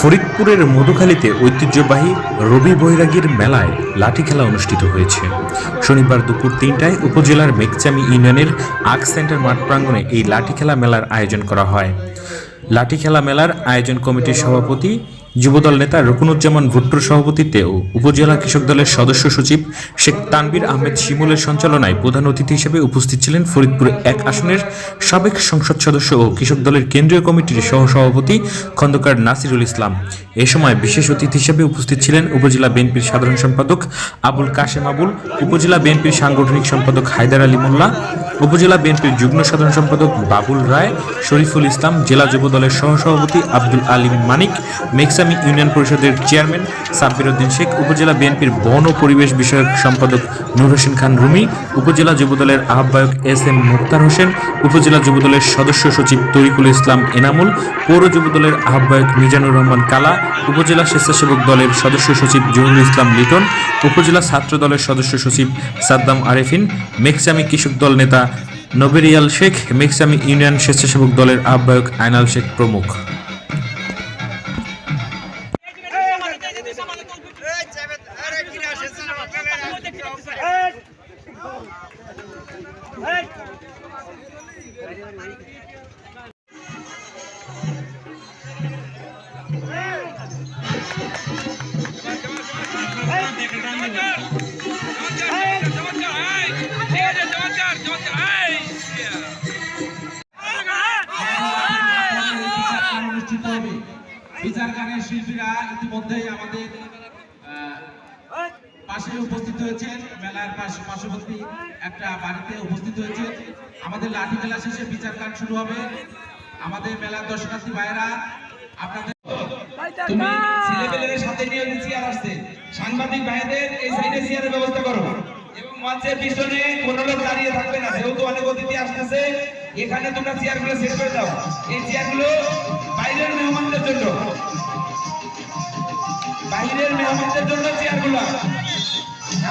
ফরিদপুরের মধুখালীতে ঐতিহ্যবাহী রবি বৈরাগীর মেলায় লাঠি খেলা অনুষ্ঠিত হয়েছে। শনিবার দুপুর তিনটায় উপজেলার মেকচামি ইউনিয়নের আর্ক সেন্টার মাঠ প্রাঙ্গণে এই লাঠি খেলা মেলার আয়োজন করা হয়। লাঠি খেলা মেলার আয়োজন কমিটির সভাপতি যুবদল নেতা রকুনুজ্জামান ভুট্টোর সভাপতিত্বে ও উপজেলা কৃষক দলের সদস্য সচিব শেখ তানবির আহমেদ শিমুলের সঞ্চালনায় প্রধান অতিথি হিসেবে উপস্থিত ছিলেন ফরিদপুর এক আসনের সাবেক সংসদ সদস্য ও কৃষক দলের কেন্দ্রীয় কমিটির সহসভাপতি খন্দকার নাসিরুল ইসলাম। এ সময় বিশেষ অতিথি হিসেবে উপস্থিত ছিলেন উপজেলা বিএনপির সাধারণ সম্পাদক আবুল কাশেম আবুল, উপজেলা বিএনপির সাংগঠনিক সম্পাদক হায়দার আলী মোল্লা, উপজেলা বিএনপির যুগ্ম সাধারণ সম্পাদক বাবুল রায়, শরীফুল ইসলাম, জেলা যুব দলের সহসভাপতি আব্দুল আলিম মানিক, মেক্সামি ইউনিয়ন পরিষদের চেয়ারম্যান সাব্বির উদ্দিন শেখ, উপজেলা বিএনপির বন ও পরিবেশ বিষয়ক সম্পাদক নূর হোসেন খান রুমি, উপজেলা যুবদলের আহ্বায়ক এস এম মুক্তার হোসেন, উপজেলা যুবদলের সদস্য সচিব তরিকুল ইসলাম এনামুল, পৌর যুবদলের আহ্বায়ক মিজানুর রহমান কালা, উপজেলা স্বেচ্ছাসেবক দলের সদস্য সচিব জহুরুল ইসলাম লিটন, উপজেলা ছাত্র দলের সদস্য সচিব সাদ্দাম আরেফিন মেকসামি কৃষক দল নেতা নবেরিয়াল শেখ মেকসামি ইউনিয়ন স্বেচ্ছাসেবক দলের আহ্বায়ক আইনাল শেখ প্রমুখ। অনুষ্ঠিত বিচার গানের শিল্পীরা ইতিমধ্যেই আমাদের পাশে উপস্থিত হয়েছেন। মেলার পাশে পার্শ্ববর্তী একটা বাড়িতে উপস্থিত হয়েছে আমাদের লাঠি মেলা শেষে বিচার গান শুরু হবে। আমাদের মেলার দর্শনার্থী ভাইরা আপনাদের তুমি ছেলেপেলেদের সাথে নিয়ে চেয়ার আসছে সাংবাদিক ভাইদের এই সাইডে চেয়ারের ব্যবস্থা করো। এবং মঞ্চের পিছনে কোনো লোক দাঁড়িয়ে থাকবে না যেহেতু অনেক অতিথি আসতেছে এখানে তোমরা চেয়ারগুলো সেট করে দাও। এই চেয়ারগুলো বাইরের মেহমানদের জন্য। বাইরের মেহমানদের জন্য চেয়ারগুলো।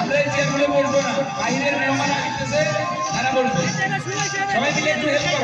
আমরা এই চেয়ারগুলো বসবো না। বাইরের মেহমান আসতেছে, তারা বসবে। সবাই মিলে একটু হেল্প